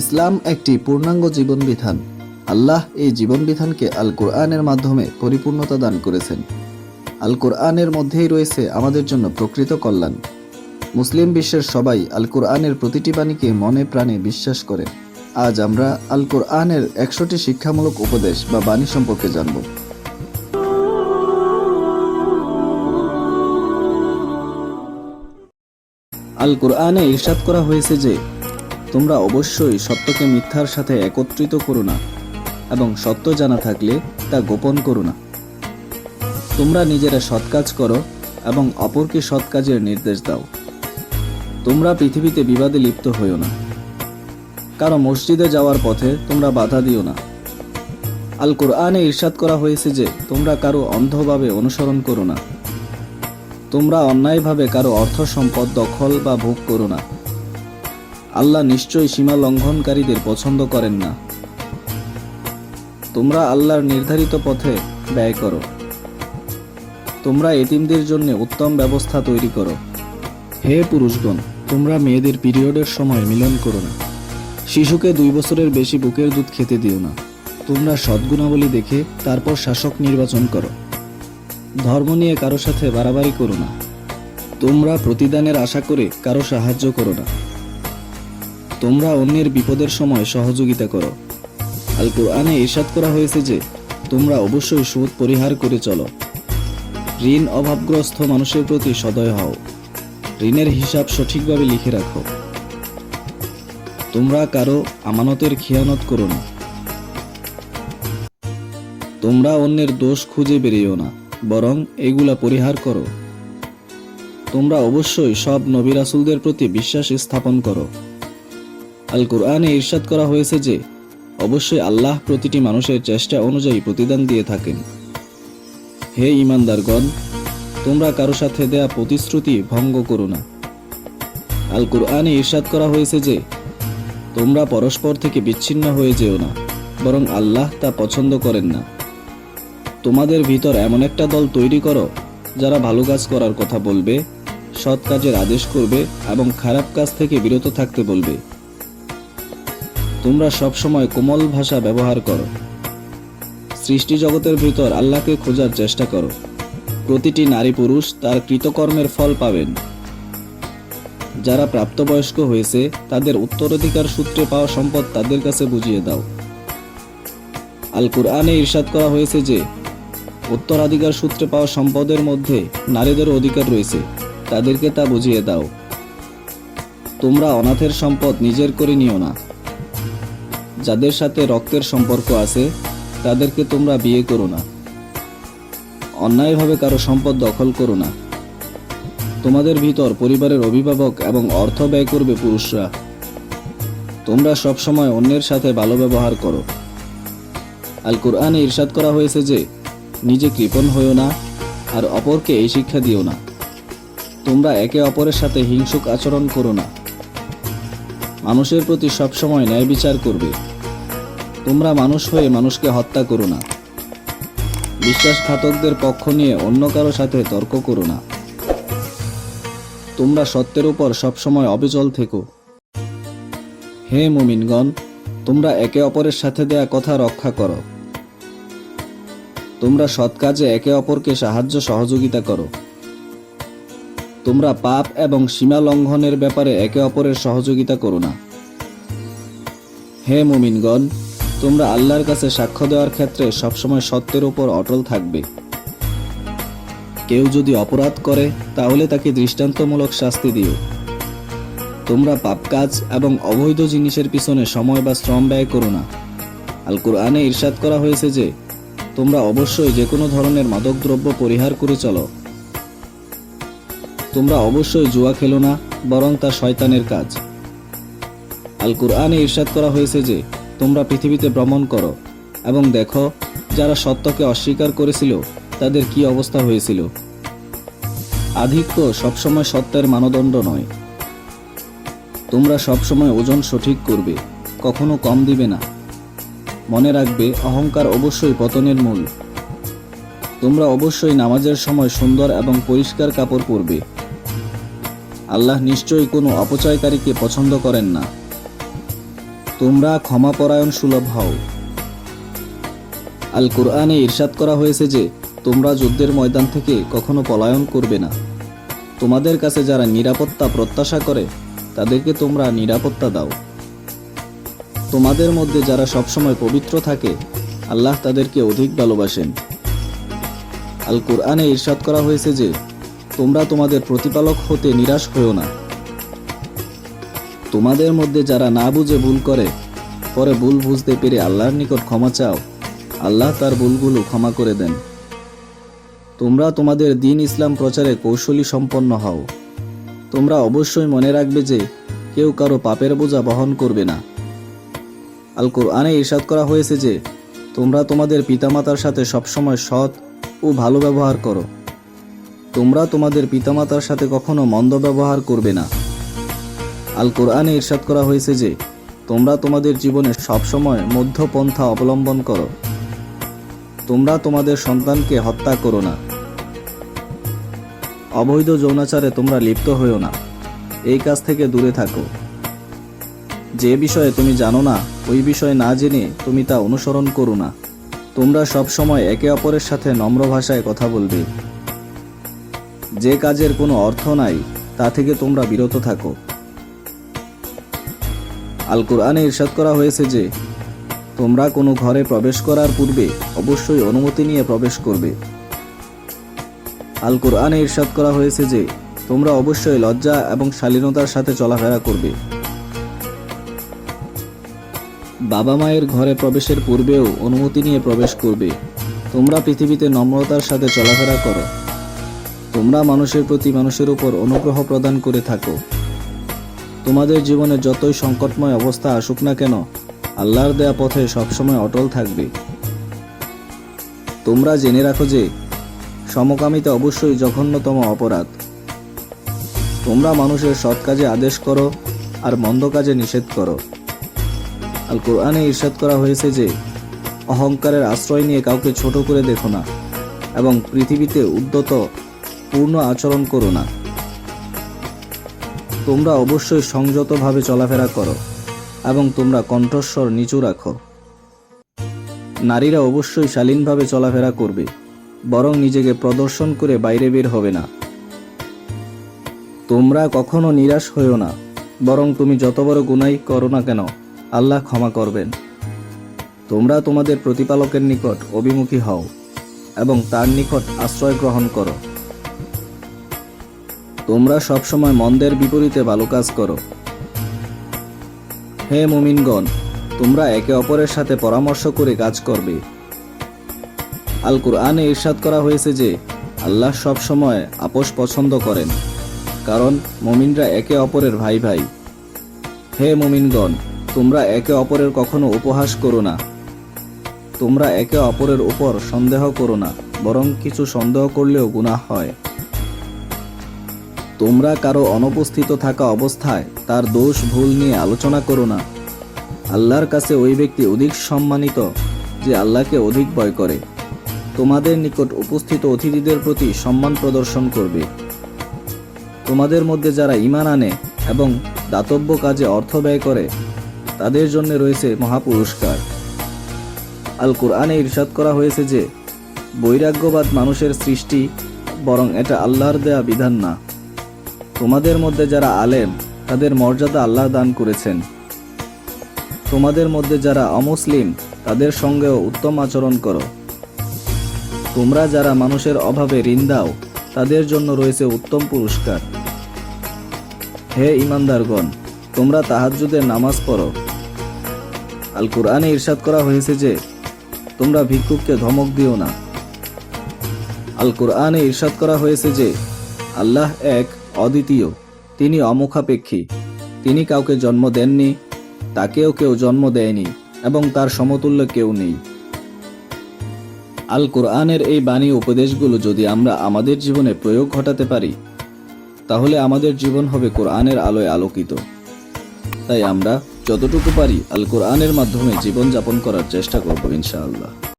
ইসলাম একটি পূর্ণাঙ্গ জীবন বিধান আল্লাহ এই জীবন বিধানকে আল কোরআনের মাধ্যমে পরিপূর্ণতা দান করেছেন। আল কোরআনের মধ্যেই রয়েছে আমাদের জন্য প্রকৃত কল্যাণ। মুসলিম বিশ্বের সবাই আল কোরআনের প্রতিটি বাণীকে মনে প্রাণে বিশ্বাস করে আজ আমরা আল কোরআনের একশোটি শিক্ষামূলক উপদেশ বা বাণী সম্পর্কে জানব। আল কোরআনে ইরশাদ করা হয়েছে যে তোমরা অবশ্যই সত্যকে মিথ্যার সাথে একত্রিত করো না, এবং সত্য জানা থাকলে তা গোপন করো না। তোমরা নিজেরা সৎ কাজ করো এবং অপরকে সৎ কাজের নির্দেশ দাও। তোমরা পৃথিবীতে বিবাদে লিপ্ত হইও না। কারও মসজিদে যাওয়ার পথে তোমরা বাধা দিও না। আল কোরআনে ইরশাদ করা হয়েছে যে, তোমরা কারও অন্ধভাবে অনুসরণ করো না। তোমরা অন্যায়ভাবে কারও অর্থ সম্পদ দখল বা ভোগ করো না। আল্লাহ নিশ্চয়ই সীমা লঙ্ঘনকারীদের পছন্দ করেন না। তোমরা আল্লাহর নির্ধারিত পথে ব্যয় করো। তোমরা এতিমদের জন্য উত্তম ব্যবস্থা তৈরি করো। হে পুরুষগণ, তোমরা মেয়েদের পিরিয়ডের সময় মিলন করো না। শিশুকে দুই বছরের বেশি বুকের দুধ খেতে দিও না। তোমরা সদ্গুণাবলী দেখে তারপর শাসক নির্বাচন করো। ধর্ম নিয়ে কারও সাথে বাড়াবাড়ি করো না। তোমরা প্রতিদানের আশা করে কারও সাহায্য করো না। তোমরা অন্যের বিপদের সময় সহযোগিতা করো। আল কোরআনে ইরশাদ করা হয়েছে যে, তোমরা অবশ্যই সুদ পরিহার করে চলো। ঋণ অভাবগ্রস্ত মানুষের প্রতি সদয় হও। ঋণের হিসাব সঠিকভাবে লিখে রাখো। তোমরা কারও আমানতের খেয়ানত করো না। তোমরা অন্যের দোষ খুঁজে বেরিয়েও না, বরং এগুলা পরিহার করো। তোমরা অবশ্যই সব নবী রাসূলদের প্রতি বিশ্বাস স্থাপন করো। আল কোরআনে ইরশাদ করা হয়েছে যে, অবশ্যই আল্লাহ প্রতিটি মানুষের চেষ্টা অনুযায়ী প্রতিদান দিয়ে থাকেন। হে ইমানদারগণ তোমরা কারও সাথে দেয়া প্রতিশ্রুতি ভঙ্গ করো না। আল কোরআনে ইরশাদ করা হয়েছে যে, তোমরা পরস্পর থেকে বিচ্ছিন্ন হয়ে যেও না, বরং আল্লাহ তা পছন্দ করেন না। তোমাদের ভিতর এমন একটা দল তৈরি করো, যারা ভালো কাজ করার কথা বলবে, সৎ কাজের আদেশ করবে এবং খারাপ কাজ থেকে বিরত থাকতে বলবে। তোমরা সবসময় কোমল ভাষা ব্যবহার করো। সৃষ্টি জগতের ভিতর আল্লাহকে খোঁজার চেষ্টা করো। প্রতিটি নারী পুরুষ তার কৃতকর্মের ফল পাবেন। যারা প্রাপ্তবয়স্ক হয়েছে, তাদের উত্তরাধিকার সূত্রে পাওয়া সম্পদ তাদের কাছে বুঝিয়ে দাও। আল কুরআনে ইরশাদ করা হয়েছে যে, উত্তরাধিকার সূত্রে পাওয়া সম্পদের মধ্যে নারীদের অধিকার রয়েছে, তাদেরকে তা বুঝিয়ে দাও। তোমরা অনাথের সম্পদ নিজের করে নিও না। যাদের সাথে রক্তের সম্পর্ক আছে, তাদেরকে তোমরা বিয়ে করো না। অন্যায়ভাবে কারও সম্পদ দখল করো না। তোমাদের ভিতর পরিবারের অভিভাবক এবং অর্থ ব্যয় করবে পুরুষরা। তোমরা সবসময় অন্যের সাথে ভালো ব্যবহার করো। আল কোরআনে ইরশাদ করা হয়েছে যে, নিজে কৃপণ হইও না, আর অপরকে এই শিক্ষা দিও না। তোমরা একে অপরের সাথে হিংসুক আচরণ করো না। মানুষের প্রতি সবসময় ন্যায় বিচার করবে। তোমরা মানুষ হয়ে মানুষকে হত্যা করো না। বিশ্বাসঘাতকদের পক্ষ নিয়ে অন্য কারও সাথে তর্ক করো না। তোমরা সত্যের উপর সবসময় অবিচল থেকো। হে মুমিনগণ, তোমরা একে অপরের সাথে দেয়া কথা রক্ষা করো। তোমরা সৎ কাজে একে অপরকে সাহায্য সহযোগিতা করো। তোমরা পাপ এবং সীমা লঙ্ঘনের ব্যাপারে একে অপরের সহযোগিতা করো না। হে মুমিনগণ তোমরা আল্লাহর কাছে সাক্ষ্য দেওয়ার ক্ষেত্রে সবসময় সত্যের উপর অটল থাকবে। কেউ যদি অপরাধ করে, তাহলে তাকে দৃষ্টান্তমূলক শাস্তি দিও। তোমরা পাপ কাজ এবং অবৈধ জিনিসের পিছনে সময় বা শ্রম ব্যয় করো না। আল কোরআনে ইরশাদ করা হয়েছে যে, তোমরা অবশ্যই যে কোনো ধরনের মাদকদ্রব্য পরিহার করে চলো। তোমরা অবশ্যই জুয়া খেলো না, বরং তা শয়তানের কাজ। আল কোরআনে ইরশাদ করা হয়েছে যে তোমরা পৃথিবীতে ভ্রমণ করো এবং দেখো, যারা সত্যকে অস্বীকার করেছিল, তাদের কি অবস্থা হয়েছিল। আধিক্য সবসময় সত্যের মানদণ্ড নয়। তোমরা সবসময় ওজন সঠিক করবে, কখনো কম দিবে না। মনে রাখবে, অহংকার অবশ্যই পতনের মূল। তোমরা অবশ্যই নামাজের সময় সুন্দর এবং পরিষ্কার কাপড় পরবে। আল্লাহ নিশ্চয়ই কোনো অপচয়কারীকে পছন্দ করেন না। তোমরা ক্ষমাপরায়ণ সুলভ হও। আল কোরআনে ইরশাদ করা হয়েছে যে, তোমরা যুদ্ধের ময়দান থেকে কখনো পলায়ন করবে না। তোমাদের কাছে যারা নিরাপত্তা প্রত্যাশা করে, তাদেরকে তোমরা নিরাপত্তা দাও। তোমাদের মধ্যে যারা সবসময় পবিত্র থাকে, আল্লাহ তাদেরকে অধিক ভালোবাসেন। আল কোরআনে ইরশাদ করা হয়েছে যে, তোমরা তোমাদের প্রতিপালক হতে নিরাশ হও না। তোমাদের মধ্যে যারা না বুঝে ভুল করে, পরে ভুল বুঝতে পেরে আল্লাহর নিকট ক্ষমা চাও। আল্লাহ তার ভুলগুলো ক্ষমা করে দেন। তোমরা তোমাদের দিন ইসলাম প্রচারে কৌশলী সম্পন্ন হও। তোমরা অবশ্যই মনে রাখবে যে, কেউ কারও পাপের বোঝা বহন করবে না। আল কোরআনে ইরশাদ করা হয়েছে যে, তোমরা তোমাদের পিতামাতার সাথে সবসময় সৎ ও ভালো ব্যবহার করো। তোমরা তোমাদের পিতামাতার সাথে কখনো মন্দ ব্যবহার করবে না। আল কোরআনে ইরশাদ করা হয়েছে যে, তোমরা তোমাদের জীবনে সবসময় মধ্যপন্থা অবলম্বন করো। তোমরা তোমাদের সন্তানকে হত্যা করো না। অবৈধ যৌনাচারে তোমরা লিপ্ত হইও না। এই কাজ থেকে দূরে থাকো। যে বিষয়ে তুমি জানো না, ওই বিষয়ে না জেনে তুমি তা অনুসরণ করো না। তোমরা সব সময় একে অপরের সাথে নম্র ভাষায় কথা বলবে। যে কাজের কোনো অর্থ নাই, তা থেকে তোমরা বিরত থাকো। আল কোরআনে ইরশাদ করা হয়েছে যে, তোমরা কোনো ঘরে প্রবেশ করার পূর্বে অবশ্যই অনুমতি নিয়ে প্রবেশ করবে। আল কোরআনে ইরশাদ করা হয়েছে যে, তোমরা অবশ্যই লজ্জা এবং শালীনতার সাথে চলাফেরা করবে। বাবা মায়ের ঘরে প্রবেশের পূর্বেও অনুমতি নিয়ে প্রবেশ করবে। তোমরা পৃথিবীতে নম্রতার সাথে চলাফেরা করো। তোমরা মানুষের প্রতি মানুষের উপর অনুগ্রহ প্রদান করে থাকো। তোমাদের জীবনে যতই সংকটময় অবস্থা আসুক না কেন, আল্লাহর দেয়া পথে সবসময় অটল থাকবে। তোমরা জেনে রাখো যে, সমকামিতা অবশ্যই জঘন্যতম অপরাধ। তোমরা মানুষের সৎ কাজে আদেশ করো আর মন্দ কাজে নিষেধ করো। আল কোরআনে ইরশাদ করা হয়েছে যে, অহংকারের আশ্রয় নিয়ে কাউকে ছোট করে দেখো না এবং পৃথিবীতে উদ্যত পূর্ণ আচরণ করো না। তোমরা অবশ্যই সংযতভাবে চলাফেরা করো এবং তোমরা কণ্ঠস্বর নিচু রাখো। নারীরা অবশ্যই শালীনভাবে চলাফেরা করবে, বরং নিজেকে প্রদর্শন করে বাইরে বের হবে না। তোমরা কখনো নিরাশ হইও না, বরং তুমি যত বড় গুনাই করো না কেন, আল্লাহ ক্ষমা করবেন। তোমরা তোমাদের প্রতিপালকের নিকট অভিমুখী হও এবং তার নিকট আশ্রয় গ্রহণ করো। তোমরা সবসময় মন্দের বিপরীতে ভালো কাজ করো। হে মুমিনগণ, তোমরা একে অপরের সাথে পরামর্শ করে কাজ করবে। আল কুরআনে ইরশাদ করা হয়েছে যে, আল্লাহ সব সময় আপোষ পছন্দ করেন, কারণ মুমিনরা একে অপরের ভাই ভাই। হে মুমিনগণ, তোমরা একে অপরের কখনো উপহাস করো না। তোমরা একে অপরের উপর সন্দেহ করো না, বরং কিছু সন্দেহ করলেও গুনাহ হয়। তোমরা কারও অনুপস্থিত থাকা অবস্থায় তার দোষ, ভুল নিয়ে আলোচনা করো না। আল্লাহর কাছে ওই ব্যক্তি অধিক সম্মানিত যে আল্লাহকে অধিক ভয় করে। তোমাদের নিকট উপস্থিত অতিথিদের প্রতি সম্মান প্রদর্শন করবে। তোমাদের মধ্যে যারা ঈমান আনে এবং দাতব্য কাজে অর্থ ব্যয় করে, তাদের জন্য রয়েছে মহাপুরস্কার। আল কোরআনে ইরশাদ করা হয়েছে যে, বৈরাগ্যবাদ মানুষের সৃষ্টি, বরং এটা আল্লাহর দেয়া বিধান না। তোমাদের মধ্যে যারা আলেম, তাদের মর্যাদা আল্লাহ দান করেছেন। তোমাদের মধ্যে যারা অমুসলিম, তাদের সঙ্গেও উত্তম আচরণ করো। তোমরা যারা মানুষের অভাবে ঋণ দাও, তাদের জন্য রয়েছে উত্তম পুরস্কার। হে ইমানদারগণ, তোমরা তাহাজ্জুদের নামাজ পড়ো। আল কোরআনে ইরশাদ করা হয়েছে যে, তোমরা ভিক্ষুককে ধমক দিও না। আল কোরআনে ইরশাদ করা হয়েছে যে, আল্লাহ এক অদ্বিতীয়, তিনি অমুখাপেক্ষী। তিনি কাউকে জন্ম দেননি, তাকেও কেউ জন্ম দেয়নি, এবং তার সমতুল্য কেউ নেই। আল কোরআনের এই বাণী উপদেশগুলো যদি আমরা আমাদের জীবনে প্রয়োগ ঘটাতে পারি, তাহলে আমাদের জীবন হবে কোরআনের আলোয় আলোকিত। তাই আমরা যতটুকু পারি আল কোরআনের মাধ্যমে জীবন যাপন করার চেষ্টা করব ইনশাআল্লাহ।